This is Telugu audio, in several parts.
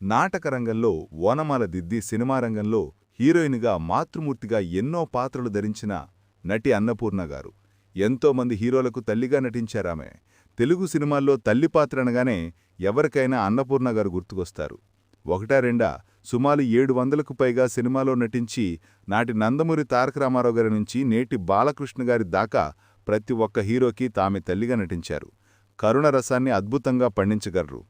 నాటకరంగంలో ఓనమాల దిద్ది సినిమా రంగంలో హీరోయిన్గా మాతృమూర్తిగా ఎన్నో పాత్రలు ధరించిన నటి అన్నపూర్ణ గారు. ఎంతోమంది హీరోలకు తల్లిగా నటించారామె తెలుగు సినిమాల్లో తల్లి పాత్ర అనగానే ఎవరికైనా అన్నపూర్ణ గారు గుర్తుకొస్తారు. ఒకటా రెండా సుమారు ఏడు వందలకు పైగా సినిమాలో నటించి నాటి నందమూరి తారక రామారావు గారి నుంచి నేటి బాలకృష్ణ గారి దాకా ప్రతి ఒక్క హీరోకి తామె తల్లిగా నటించారు. కరుణ రసాన్ని అద్భుతంగా పండించగలరు.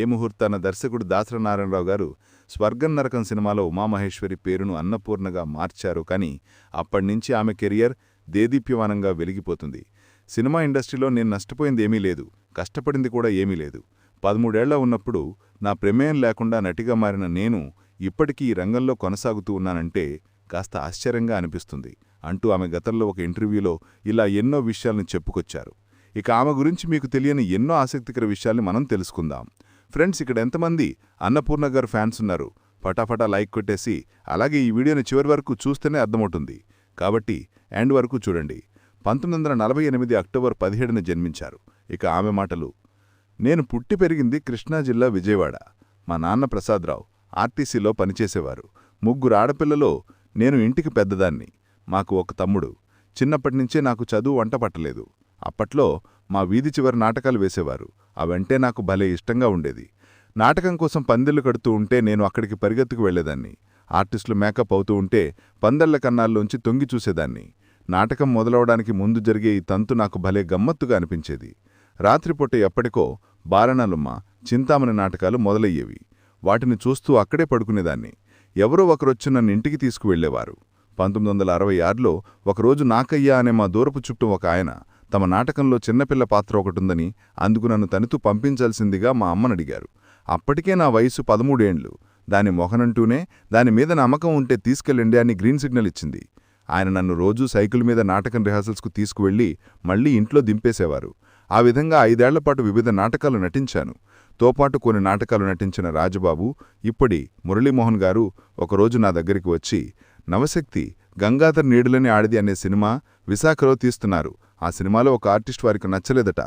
ఏ ముహూర్తాన దర్శకుడు దాసర నారాయణరావు గారు స్వర్గం నరకం సినిమాలో ఉమామహేశ్వరి పేరును అన్నపూర్ణగా మార్చారు కానీ అప్పటినుంచి ఆమె కెరియర్ దేదీప్యమానంగా వెలిగిపోతుంది. సినిమా ఇండస్ట్రీలో నేను నష్టపోయింది ఏమీ లేదు కష్టపడింది కూడా ఏమీ లేదు. పదమూడేళ్ళ ఉన్నప్పుడు నా ప్రమేయం లేకుండా నటిగా మారిన నేను ఇప్పటికీ ఈ రంగంలో కొనసాగుతూ ఉన్నానంటే కాస్త ఆశ్చర్యంగా అనిపిస్తుంది. అంటూ ఆమె గతంలో ఒక ఇంటర్వ్యూలో ఇలా ఎన్నో విషయాలను చెప్పుకొచ్చారు. ఇక ఆమె గురించి మీకు తెలియని ఎన్నో ఆసక్తికర విషయాల్ని మనం తెలుసుకుందాం. ఫ్రెండ్స్ ఇక్కడ ఎంతమంది అన్నపూర్ణ గారు ఫ్యాన్స్ ఉన్నారు? ఫటాఫటా లైక్ కొట్టేసి అలాగే ఈ వీడియోని చివరి వరకు చూస్తేనే అర్థమవుతుంది. కాబట్టి ఎండ్ వరకు చూడండి. పంతొమ్మిది వందల నలభై ఎనిమిది అక్టోబర్ పదిహేడున జన్మించారు. ఇక ఆమె మాటలు. నేను పుట్టి పెరిగింది కృష్ణా జిల్లా విజయవాడ. మా నాన్న ప్రసాదరావు ఆర్టీసీలో పనిచేసేవారు. ముగ్గురు ఆడపిల్లలో నేను ఇంటికి పెద్దదాన్ని. మాకు ఒక తమ్ముడు. చిన్నప్పటినుంచే నాకు చదువు వంట పట్టలేదు. అప్పట్లో మా వీధి చివరి నాటకాలు వేసేవారు. అవంటే నాకు భలే ఇష్టంగా ఉండేది. నాటకం కోసం పందిళ్ళు కడుతూ ఉంటే నేను అక్కడికి పరిగెత్తుకు వెళ్ళేదాన్ని ఆర్టిస్టులు మేకప్ అవుతూ ఉంటే పందళ్ళ కన్నాల్లోంచి తొంగి చూసేదాన్ని. నాటకం మొదలవడానికి ముందు జరిగే ఈ తంతు నాకు భలే గమ్మత్తుగా అనిపించేది. రాత్రిపూట ఎప్పటికో బారణలుమ్మ చింతామణి నాటకాలు మొదలయ్యేవి. వాటిని చూస్తూ అక్కడే పడుకునేదాన్ని. ఎవరో ఒకరొచ్చి నన్ను ఇంటికి తీసుకువెళ్ళేవారు పంతొమ్మిది వందల అరవై ఆరులో ఒకరోజు నాకయ్యా అనే మా దూరపు చుట్టూ ఒక ఆయన తమ నాటకంలో చిన్నపిల్ల పాత్ర ఒకటుందని అందుకు నన్ను తనితూ పంపించాల్సిందిగా మా అమ్మనడిగారు. అప్పటికే నా వయసు పదమూడేండ్లు. దాని మొహనంటూనే దానిమీద నమ్మకం ఉంటే తీసుకెళ్ళండి అని గ్రీన్ సిగ్నల్ ఇచ్చింది. ఆయన నన్ను రోజూ సైకిల్ మీద నాటకం రిహార్సల్స్కు తీసుకువెళ్ళి మళ్ళీ ఇంట్లో దింపేసేవారు. ఆ విధంగా ఐదేళ్ళపాటు వివిధ నాటకాలు నటించాను. తోపాటు కొన్ని నాటకాలు నటించిన రాజబాబు ఇప్పటి మురళీమోహన్ గారు ఒకరోజు నా దగ్గరికి వచ్చి నవశక్తి గంగాధర్ నీడులని ఆడిది అనే సినిమా విశాఖలో తీస్తున్నారు. ఆ సినిమాలో ఒక ఆర్టిస్ట్ వారికి నచ్చలేదట.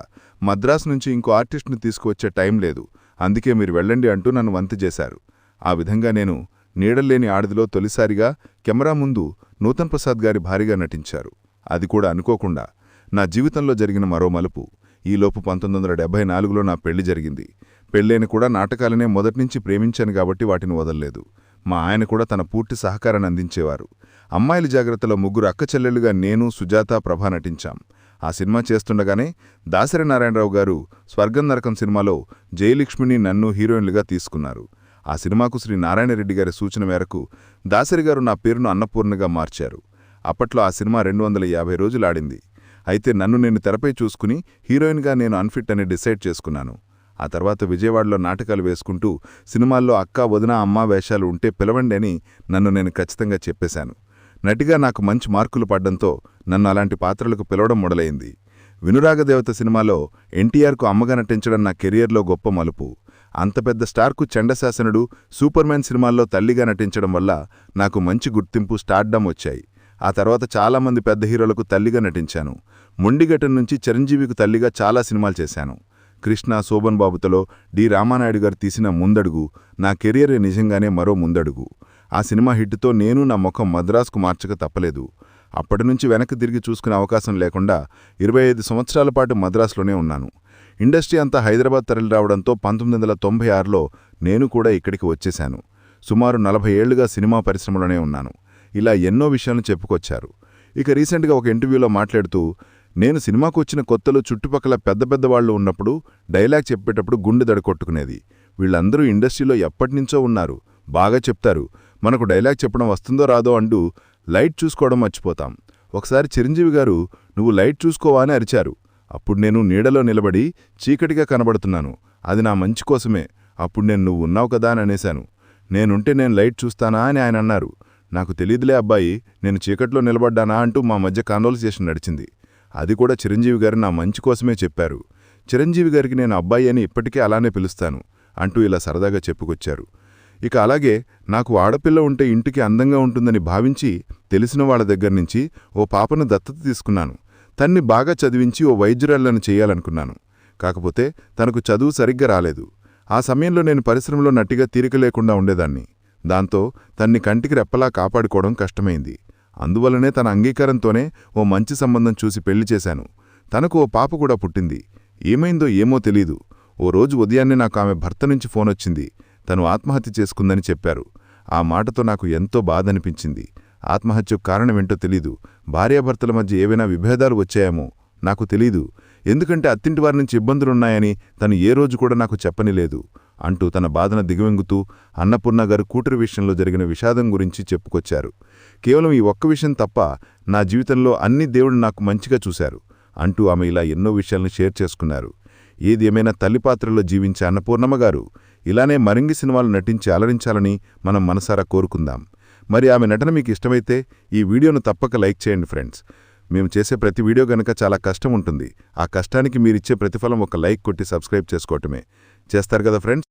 మద్రాస్ నుంచి ఇంకో ఆర్టిస్ట్ను తీసుకువచ్చే టైం లేదు. అందుకే మీరు వెళ్ళండి అంటూ నన్ను వంతి చేశారు. ఆ విధంగా నేను నీడల్లేని ఆడిదిలో తొలిసారిగా కెమెరా ముందు నూతన్ ప్రసాద్ గారి భారీగా నటించారు. అది కూడా అనుకోకుండా నా జీవితంలో జరిగిన మరో మలుపు. ఈలోపు పంతొమ్మిది వందల డెబ్బై నాలుగులో నా పెళ్ళి జరిగింది. పెళ్ళైన కూడా నాటకాలనే మొదటినుంచి ప్రేమించాను కాబట్టి వాటిని వదల్లేదు. మా ఆయన కూడా తన పూర్తి సహకారాన్ని అందించేవారు. అమ్మాయిల జాగ్రత్తలో ముగ్గురు అక్కచెల్లెలుగా నేను సుజాత ప్రభా నటించాం. ఆ సినిమా చేస్తుండగానే దాసరి నారాయణరావు గారు స్వర్గం నరకం సినిమాలో జయలక్ష్మిని నన్ను హీరోయిన్లుగా తీసుకున్నారు. ఆ సినిమాకు శ్రీ నారాయణరెడ్డి గారి సూచన మేరకు దాసరి గారు నా పేరును అన్నపూర్ణగా మార్చారు. అప్పట్లో ఆ సినిమా రెండు వందల యాభై రోజులు ఆడింది. అయితే నన్ను నేను తెరపై చూసుకుని హీరోయిన్గా నేను అన్ఫిట్ అని డిసైడ్ చేసుకున్నాను. ఆ తర్వాత విజయవాడలో నాటకాలు వేసుకుంటూ సినిమాల్లో అక్క వదిన అమ్మ వేషాలు ఉంటే పిలవండి అని నన్ను నేను ఖచ్చితంగా చెప్పేశాను. నటిగా నాకు మంచి మార్కులు పడ్డంతో నన్ను అలాంటి పాత్రలకు పిలవడం మొదలైంది. వినురాగదేవత సినిమాలో ఎన్టీఆర్కు అమ్మగా నటించడం నా కెరియర్లో గొప్ప మలుపు. అంత పెద్ద స్టార్కు చండశాసనుడు సూపర్మ్యాన్ సినిమాల్లో తల్లిగా నటించడం వల్ల నాకు మంచి గుర్తింపు స్టార్డమ్ వచ్చాయి. ఆ తర్వాత చాలామంది పెద్ద హీరోలకు తల్లిగా నటించాను. మొండిగట్టం నుంచి చిరంజీవికి తల్లిగా చాలా సినిమాలు చేశాను. కృష్ణ శోభన్ బాబుతలో డి. రామానాయుడు గారు తీసిన ముందడుగు నా కెరియర్ నిజంగానే మరో ముందడుగు. ఆ సినిమా హిట్తో నేను నా ముఖం మద్రాసుకు మార్చక తప్పలేదు. అప్పటి నుంచి వెనక్కి తిరిగి చూసుకునే అవకాశం లేకుండా ఇరవై ఐదు సంవత్సరాల పాటు మద్రాసులోనే ఉన్నాను. ఇండస్ట్రీ అంతా హైదరాబాద్ తరలి రావడంతో పంతొమ్మిది వందల తొంభై ఆరులో నేను కూడా ఇక్కడికి వచ్చేశాను. సుమారు నలభై ఏళ్ళుగా సినిమా పరిశ్రమలోనే ఉన్నాను. ఇలా ఎన్నో విషయాలను చెప్పుకొచ్చారు. ఇక రీసెంట్గా ఒక ఇంటర్వ్యూలో మాట్లాడుతూ నేను సినిమాకు వచ్చిన కొత్తలు చుట్టుపక్కల పెద్ద పెద్ద వాళ్ళు ఉన్నప్పుడు డైలాగ్ చెప్పేటప్పుడు గుండె దడకొట్టుకునేది వీళ్ళందరూ ఇండస్ట్రీలో ఎప్పటినుంచో ఉన్నారు. బాగా చెప్తారు. మనకు డైలాగ్ చెప్పడం వస్తుందో రాదో అంటూ లైట్ చూసుకోవడం మర్చిపోతాం. ఒకసారి చిరంజీవి గారు నువ్వు లైట్ చూసుకోవా అని అరిచారు. అప్పుడు నేను నీడలో నిలబడి చీకటిగా కనబడుతున్నాను. అది నా మంచి కోసమే. అప్పుడు నేను నువ్వు ఉన్నావు కదా అని అనేశాను. నేనుంటే నేను లైట్ చూస్తానా అని ఆయన అన్నారు. నాకు తెలియదులే అబ్బాయి నేను చీకట్లో నిలబడ్డానా అంటూ మా మధ్య కాన్వర్సేషన్ నడిచింది. అది కూడా చిరంజీవి గారు నా మంచి కోసమే చెప్పారు. చిరంజీవి గారికి నేను అబ్బాయి అని ఇప్పటికే అలానే పిలుస్తాను అంటూ ఇలా సరదాగా చెప్పుకొచ్చారు. ఇక అలాగే నాకు ఆడపిల్ల ఉంటే ఇంటికి అందంగా ఉంటుందని భావించి తెలిసిన వాళ్ళ దగ్గర్నుంచి ఓ పాపను దత్తత తీసుకున్నాను. తన్ని బాగా చదివించి ఓ వైద్యురాళ్ళను చేయాలనుకున్నాను. కాకపోతే తనకు చదువు సరిగ్గా రాలేదు. ఆ సమయంలో నేను పరిశ్రమలో నట్టిగా తీరిక లేకుండా ఉండేదాన్ని. దాంతో తన్ని కంటికి రెప్పలా కాపాడుకోవడం కష్టమైంది. అందువల్లనే తన అంగీకారంతోనే ఓ మంచి సంబంధం చూసి పెళ్ళి చేశాను. తనకు ఓ పాప కూడా పుట్టింది. ఏమైందో ఏమో తెలీదు. ఓ రోజు ఉదయాన్నే నాకు ఆమె భర్త నుంచి ఫోనొచ్చింది. తను ఆత్మహత్య చేసుకుందని చెప్పారు. ఆ మాటతో నాకు ఎంతో బాధనిపించింది. ఆత్మహత్యకు కారణమేంటో తెలీదు. భార్యాభర్తల మధ్య ఏవైనా విభేదాలు వచ్చాయేమో నాకు తెలీదు. ఎందుకంటే అత్తింటి వారి నుంచి ఇబ్బందులున్నాయని తను ఏ రోజు కూడా నాకు చెప్పనిలేదు అంటూ తన బాధన దిగువెంగుతూ అన్నపూర్ణ గారు కూటరి విషయంలో జరిగిన విషాదం గురించి చెప్పుకొచ్చారు. కేవలం ఈ ఒక్క విషయం తప్ప నా జీవితంలో అన్ని దేవుడు నాకు మంచిగా చూశారు అంటూ ఆమె ఇలా ఎన్నో విషయాలను షేర్ చేసుకున్నారు. ఏది ఏమైనా తల్లి పాత్రలో జీవించే అన్నపూర్ణమ్మ గారు ఇలానే మరింగి సినిమాలు నటించి అలరించాలని మనం మనసారా కోరుకుందాం. మరి ఆమె నటన మీకు ఇష్టమైతే ఈ వీడియోను తప్పక లైక్ చేయండి ఫ్రెండ్స్. మేము చేసే ప్రతి వీడియో గనక చాలా కష్టం ఉంటుంది. ఆ కష్టానికి మీరిచ్చే ప్రతిఫలం ఒక లైక్ కొట్టి సబ్స్క్రైబ్ చేసుకోవటమే. చేస్తారు కదా ఫ్రెండ్స్?